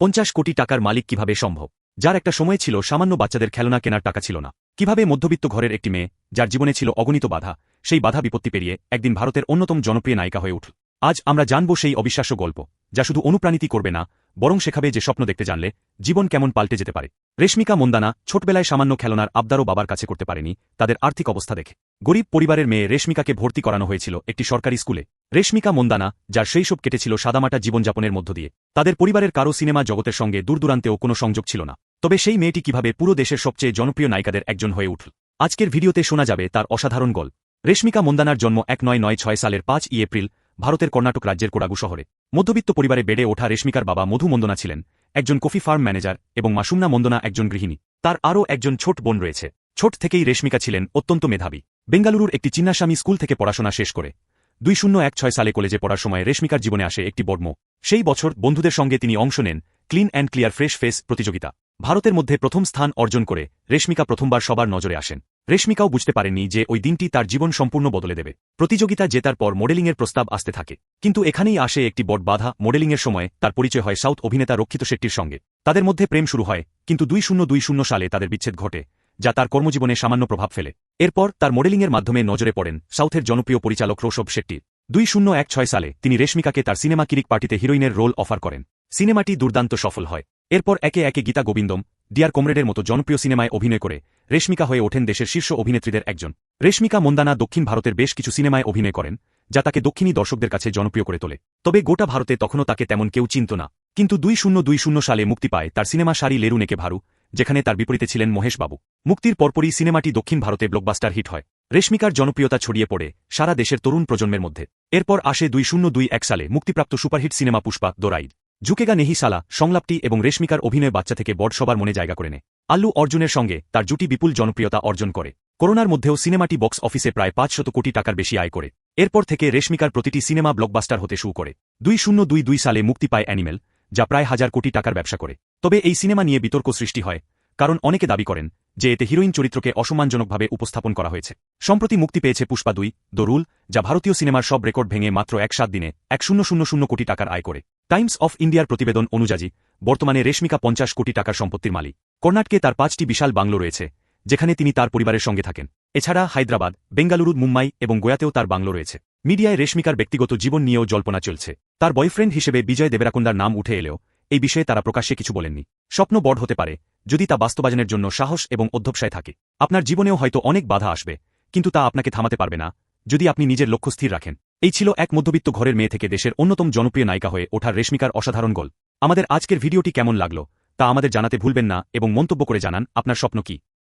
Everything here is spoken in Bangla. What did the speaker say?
পঞ্চাশ কোটি টাকার মালিক কীভাবে সম্ভব? যার একটা সময় ছিল সামান্য বাচ্চাদের খেলনা কেনার টাকা ছিল না। কীভাবে মধ্যবিত্ত ঘরের একটি মেয়ে, যার জীবনে ছিল অগণিত বাধা, সেই বাধা বিপত্তি পেরিয়ে একদিন ভারতের অন্যতম জনপ্রিয় নায়িকা হয়ে উঠল। আজ আমরা জানব সেই অবিশ্বাস্য গল্প, যা শুধু অনুপ্রাণিতই করবে না, বরং শেখাবে যে স্বপ্ন দেখতে জানলে জীবন কেমন পাল্টে যেতে পারে। রেশমিকা মন্দানা ছোটবেলায় সামান্য খেলনার আবদারও বাবার কাছে করতে পারেনি, তাদের আর্থিক অবস্থা দেখে। গরিব পরিবারের মেয়ে রেশমিকাকে ভর্তি করানো হয়েছিল একটি সরকারি স্কুলে। রেশমিকা মন্দানা, যার শৈশব কেটেছিল সাদামাটা জীবনযাপনের মধ্য দিয়ে। তাদের পরিবারের কারও সিনেমা জগতের সঙ্গে দূরদূরান্তেও কোনো সংযোগ ছিল না। তবে সেই মেয়েটি কীভাবে পুরো দেশের সবচেয়ে জনপ্রিয় নায়িকাদের একজন হয়ে উঠল। আজকের ভিডিওতে শোনা যাবে তার অসাধারণ গল্প। রেশমিকা মন্দানার জন্ম এক নয় নয় ছয় সালের পাঁচ ই এপ্রিল, ভারতের কর্ণাটক রাজ্যের কোডাগু শহরে। মধ্যবিত্ত পরিবারে বেড়ে ওঠা রেশমিকার বাবা মধু মন্দনা ছিলেন একজন কফি ফার্ম ম্যানেজার এবং মাসুমনা মন্দনা একজন গৃহিণী। তার আরও একজন ছোট বোন রয়েছে। ছোট থেকেই রেশমিকা ছিলেন অত্যন্ত মেধাবী। বেঙ্গালুরুর একটি চিন্নাস্বামী স্কুল থেকে পড়াশোনা শেষ করে। দুই শূন্য এক ছয় সালে কলেজে পড়ার সময় রেশমিকার জীবনে আসে একটি বর্ম। সেই বছর বন্ধুদের সঙ্গে তিনি অংশ নেন clean and clear fresh face প্রতিযোগিতা। ভারতের মধ্যে প্রথম স্থান অর্জন করে রেশমিকা প্রথমবার সবার নজরে আসেন। রেশমিকাও বুঝতে পারেননি যে ওই দিনটি তার জীবন সম্পূর্ণ বদলে দেবে। প্রতিযোগিতা জেতার পর মডেলিংয়ের প্রস্তাব আসতে থাকে। কিন্তু এখানেই আসে একটি বড় বাধা। মডেলিংয়ের সময় তার পরিচয় হয় সাউথ অভিনেতা রক্ষিত শেট্টির সঙ্গে। তাদের মধ্যে প্রেম শুরু হয়, কিন্তু দুই শূন্য দুই শূন্য সালে তাদের বিচ্ছেদ ঘটে। যা তার কর্মজীবনে সামান্য প্রভাব ফেলে। এরপর তার মডেলিংয়ের মাধ্যমে নজরে পড়েন সাউথের জনপ্রিয় পরিচালক রোশব শেট্টির দুই শূন্য এক ছয় সালে তিনি রেশমিকাকে তার সিনেমা কিরিক পার্টিতে হিরোইনের রোল অফার করেন। সিনেমাটি দুর্দান্ত সফল হয়। এরপর একে একে গীতা গোবিন্দম, ডিয়ার কমরেডের মতো জনপ্রিয় সিনেমায় অভিনয় করে রেশমিকা হয়ে ওঠেন দেশের শীর্ষ অভিনেত্রীদের একজন। রেশমিকা মন্দানা দক্ষিণ ভারতের বেশ কিছু সিনেমায় অভিনয় করেন, যা তাকে দক্ষিণী দর্শকদের কাছে জনপ্রিয় করে তোলে। তবে গোটা ভারতে তখনও তাকে তেমন কেউ চিনত না। কিন্তু দুই শূন্য দুই শূন্য সালে মুক্তি পায় তার সিনেমা সারি লেরু নেকে ভারু যেখানে তার বিপরীতে ছিলেন মহেশবাবু। মুক্তির পরপরই সিনেমাটি দক্ষিণ ভারতে ব্লকবাস্টার হিট হয়। রেশমিকার জনপ্রিয়তা ছড়িয়ে পড়ে সারা দেশের তরুণ প্রজন্মের মধ্যে। এরপর আসে দুই শূন্য দুই এক সালে মুক্তিপ্রাপ্ত superhit cinema Pushpa the rise ঝুঁকেগা নেহি সালা, সংলাপটি এবং রেশমিকার অভিনয় বাচ্চা থেকে বড় সবার মনে জায়গা করে নেয়। আল্লু অর্জুনের সঙ্গে তার জুটি বিপুল জনপ্রিয়তা অর্জন করে। করোনার মধ্যেও সিনেমাটি বক্স অফিসে প্রায় পাঁচশত কোটি টাকার বেশি আয় করে। এরপর থেকে রেশমিকার প্রতিটি সিনেমা ব্লকবাস্টার হতে শুরু করে। দুই শূন্য দুই দুই সালে মুক্তি পায় অ্যানিমেল। যা প্রায় হাজার কোটি টাকার ব্যবসা করে। তবে এই সিনেমা নিয়ে বিতর্ক সৃষ্টি হয়, কারণ অনেকে দাবি করেন যে এতে হিরোইন চরিত্রকে অসম্মানজনকভাবে উপস্থাপন করা হয়েছে। সম্প্রতি মুক্তি পেয়েছে পুষ্পা দুই দরুল যা ভারতীয় সিনেমার সব রেকর্ড ভেঙে মাত্র এক সাত দিনে এক শূন্য শূন্য শূন্য কোটি টাকার আয় করে। টাইমস অফ ইন্ডিয়ার প্রতিবেদন অনুযায়ী, বর্তমানে রেশমিকা পঞ্চাশ কোটি টাকার সম্পত্তির মালিক। কর্ণাটকে তার পাঁচটি বিশাল বাংলো রয়েছে, যেখানে তিনি তার পরিবারের সঙ্গে থাকেন। এছাড়া হায়দ্রাবাদ, বেঙ্গালুরু, মুম্বাই এবং গোয়াতেও তার বাংলো রয়েছে। মিডিয়ায় রেশমিকার ব্যক্তিগত জীবন নিয়েও জল্পনা চলছে। তার বয়ফ্রেন্ড হিসেবে বিজয় দেবেরাকুন্দার নাম উঠে এলেও এই বিষয়ে তারা প্রকাশ্যে কিছু বলেননি। স্বপ্ন বড় হতে পারে, যদি তা বাস্তবায়নের জন্য সাহস এবং অধ্যবসায় থাকে। আপনার জীবনেও হয়তো অনেক বাধা আসবে, কিন্তু তা আপনাকে থামাতে পারবে না, যদি আপনি নিজের লক্ষ্য স্থির রাখেন। এই ছিল এক মধ্যবিত্ত ঘরের মেয়ে থেকে দেশের অন্যতম জনপ্রিয় নায়িকা হয়ে ওঠার রেশমিকার অসাধারণ গোল আমাদের আজকের ভিডিওটি কেমন লাগল, তা আমাদের জানাতে ভুলবেন না এবং মন্তব্য করে জানান আপনার স্বপ্ন কি।